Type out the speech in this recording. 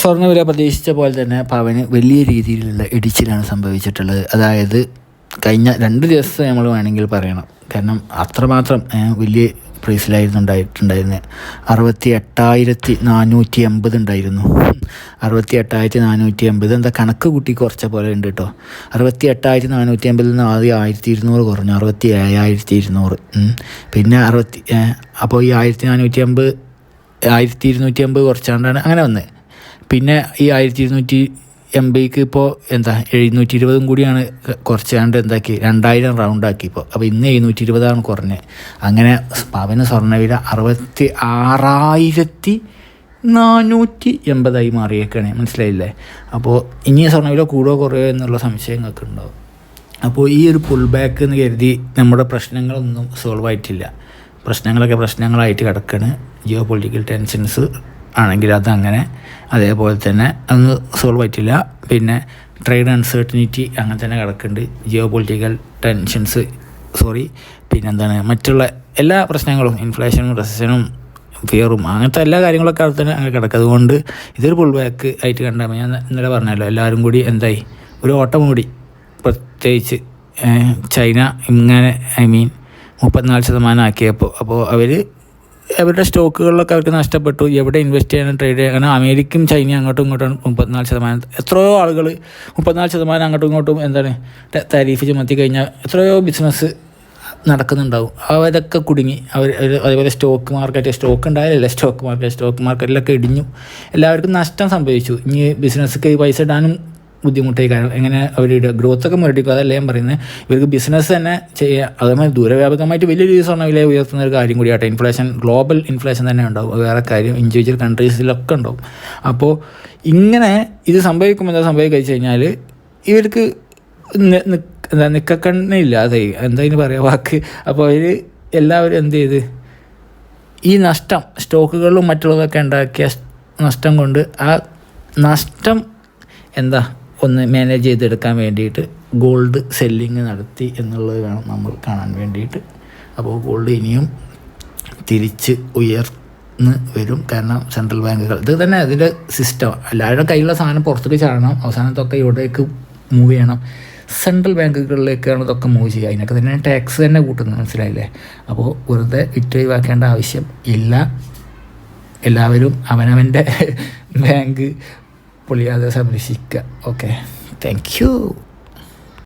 സ്വർണവില പ്രതീക്ഷിച്ച പോലെ തന്നെ പവന് വലിയ രീതിയിലുള്ള ഇടിച്ചിലാണ് സംഭവിച്ചിട്ടുള്ളത്. അതായത് കഴിഞ്ഞ രണ്ട് ദിവസം നമ്മൾ വേണമെങ്കിൽ പറയണം. കാരണം അത്രമാത്രം വലിയ പ്രൈസിലായിരുന്നു ഉണ്ടായിട്ടുണ്ടായിരുന്നത് അറുപത്തി എട്ടായിരത്തി നാനൂറ്റി എൺപത് ഉണ്ടായിരുന്നു. അറുപത്തി എട്ടായിരത്തി നാനൂറ്റി എൺപത് എന്താ കണക്ക് കൂട്ടി കുറച്ച പോലെ ഉണ്ട് കേട്ടോ അറുപത്തി എട്ടായിരത്തി നാനൂറ്റി എൺപതിൽ നിന്ന് ആദ്യം ആയിരത്തി ഇരുന്നൂറ് കുറഞ്ഞു. അറുപത്തി ഏഴായിരത്തി ഇരുന്നൂറ് പിന്നെ അറുപത്തി അപ്പോൾ ഈ ആയിരത്തി നാനൂറ്റി എൺപത് ആയിരത്തി ഇരുന്നൂറ്റി എൺപത് കുറച്ചാണ്ടാണ് അങ്ങനെ വന്നത് പിന്നെ ഈ ആയിരത്തി ഇരുന്നൂറ്റി എൺപതിക്ക് ഇപ്പോൾ എന്താ എഴുന്നൂറ്റി ഇരുപതും കൂടിയാണ് കുറച്ചാണ്ട് എന്താക്കി രണ്ടായിരം റൗണ്ടാക്കി ഇപ്പോൾ അപ്പോൾ ഇന്ന് എഴുന്നൂറ്റി ഇരുപതാണ് കുറഞ്ഞ്. അങ്ങനെ പവന് സ്വർണവില അറുപത്തി ആറായിരത്തി നാനൂറ്റി എൺപതായി മാറിയേക്കാണ്. മനസ്സിലായില്ലേ? അപ്പോൾ ഇനി സ്വർണവില കൂടുകയോ കുറയോ എന്നുള്ള സംശയങ്ങളൊക്കെ ഉണ്ടാവും അപ്പോൾ ഈ ഒരു പുൾ ബാക്ക് എന്ന് കരുതി നമ്മുടെ പ്രശ്നങ്ങളൊന്നും സോൾവ് ആയിട്ടില്ല. പ്രശ്നങ്ങളൊക്കെ പ്രശ്നങ്ങളായിട്ട് കിടക്കുകയാണ് ജിയോ പൊളിറ്റിക്കൽ ടെൻഷൻസ് ആണെങ്കിൽ അതങ്ങനെ അതേപോലെ തന്നെ അന്ന് സോൾവ് ആയിട്ടില്ല. പിന്നെ ട്രേഡ് അൺസർട്ടനിറ്റി അങ്ങനെ തന്നെ കിടക്കുന്നുണ്ട്. ജിയോ പൊളിറ്റിക്കൽ ടെൻഷൻസ് സോറി പിന്നെന്താണ്? മറ്റുള്ള എല്ലാ പ്രശ്നങ്ങളും ഇൻഫ്ലേഷനും റെസഷനും ഫിയറും അങ്ങനത്തെ എല്ലാ കാര്യങ്ങളൊക്കെ അവിടെ തന്നെ അങ്ങനെ കിടക്കും. അതുകൊണ്ട് ഇതൊരു പുൾ ബാക്ക് ആയിട്ട് കണ്ടാൽ ഞാൻ ഇന്നലെ പറഞ്ഞല്ലോ എല്ലാവരും കൂടി എന്തായി? ഒരു ഓട്ടം കൂടി പ്രത്യേകിച്ച് ചൈന ഇങ്ങനെ ഐ മീൻ മുപ്പത്തിനാല് ശതമാനം ആക്കിയപ്പോൾ അപ്പോൾ അവർ അവരുടെ സ്റ്റോക്കുകളിലൊക്കെ അവർക്ക് നഷ്ടപ്പെട്ടു. എവിടെ ഇൻവെസ്റ്റ് ചെയ്യാനും ട്രേഡ് ചെയ്യാൻ കാരണം അമേരിക്കയും ചൈനയും അങ്ങോട്ടും ഇങ്ങോട്ടും മുപ്പത്തിനാല് ശതമാനം. എത്രയോ ആളുകൾ മുപ്പത്തിനാല് ശതമാനം അങ്ങോട്ടും ഇങ്ങോട്ടും എന്താണ് താരീഫ് ചുമത്തി കഴിഞ്ഞാൽ എത്രയോ ബിസിനസ് നടക്കുന്നുണ്ടാവും. അവരൊക്കെ കുടുങ്ങി. അവർ- അതേപോലെ സ്റ്റോക്ക് മാർക്കറ്റ് സ്റ്റോക്ക് ഉണ്ടായാലല്ലേ സ്റ്റോക്ക് മാർക്കറ്റ് സ്റ്റോക്ക് മാർക്കറ്റിലൊക്കെ ഇടിഞ്ഞു. എല്ലാവർക്കും നഷ്ടം സംഭവിച്ചു. ഇനി ബിസിനസ്സൊക്കെ പൈസ ഇടാനും ബുദ്ധിമുട്ടായി. കാരണം എങ്ങനെ അവരുടെ ഗ്രോത്ത് ഒക്കെ മുരടിക്കും. അതല്ല ഞാൻ പറയുന്നത് ഇവർക്ക് ബിസിനസ് തന്നെ ചെയ്യുക അതേമാതിരി ദൂരവ്യാപകമായിട്ട് വലിയ രീതിയിൽ സ്വർണവില ഉയർത്തുന്ന ഒരു കാര്യം കൂടിയാട്ടെ. ഇൻഫ്ലേഷൻ ഗ്ലോബൽ ഇൻഫ്ലേഷൻ തന്നെ ഉണ്ടാവും. വേറെ കാര്യം. ഇൻഡിവിജ്വൽ കൺട്രീസിലൊക്കെ ഉണ്ടാവും. അപ്പോൾ ഇങ്ങനെ ഇത് സംഭവിക്കുമ്പോൾ എന്താ സംഭവിക്കുക വെച്ച് കഴിഞ്ഞാൽ ഇവർക്ക് എന്താ നിക്കക്കണ്ണില്ലാതെ എന്താ ഇനി പറയുക വാക്ക്? അപ്പോൾ അവർ എല്ലാവരും എന്ത് ചെയ്ത്? ഈ നഷ്ടം സ്റ്റോക്കുകളിലും മറ്റുള്ളതൊക്കെ ഉണ്ടാക്കിയ നഷ്ടം കൊണ്ട് ആ നഷ്ടം എന്താ ഒന്ന് മാനേജ് ചെയ്തെടുക്കാൻ വേണ്ടിയിട്ട് ഗോൾഡ് സെല്ലിങ് നടത്തി എന്നുള്ളത് വേണം നമ്മൾ കാണാൻ വേണ്ടിയിട്ട്. അപ്പോൾ ഗോൾഡ് ഇനിയും തിരിച്ച് ഉയർന്ന് വരും. കാരണം സെൻട്രൽ ബാങ്കുകൾ ഇത് തന്നെ അതിന്റെ സിസ്റ്റം എല്ലാവരുടെ കയ്യിലുള്ള സാധനം പുറത്തേക്ക് ചാടണം. അവസാനത്തൊക്കെ ഇവിടേക്ക് മൂവ് ചെയ്യണം. സെൻട്രൽ ബാങ്കുകളിലേക്കാണ് ഇതൊക്കെ മൂവ് ചെയ്യുക. അതിനൊക്കെ തന്നെ ടാക്സ് തന്നെ കൂട്ടുന്നത് മനസ്സിലായില്ലേ? അപ്പോൾ വെറുതെ വിറ്റൊഴിവാക്കേണ്ട ആവശ്യം ഇല്ല. എല്ലാവരും അവനവന്റെ bank boleh ada boleh sikat. Okay. Thank you.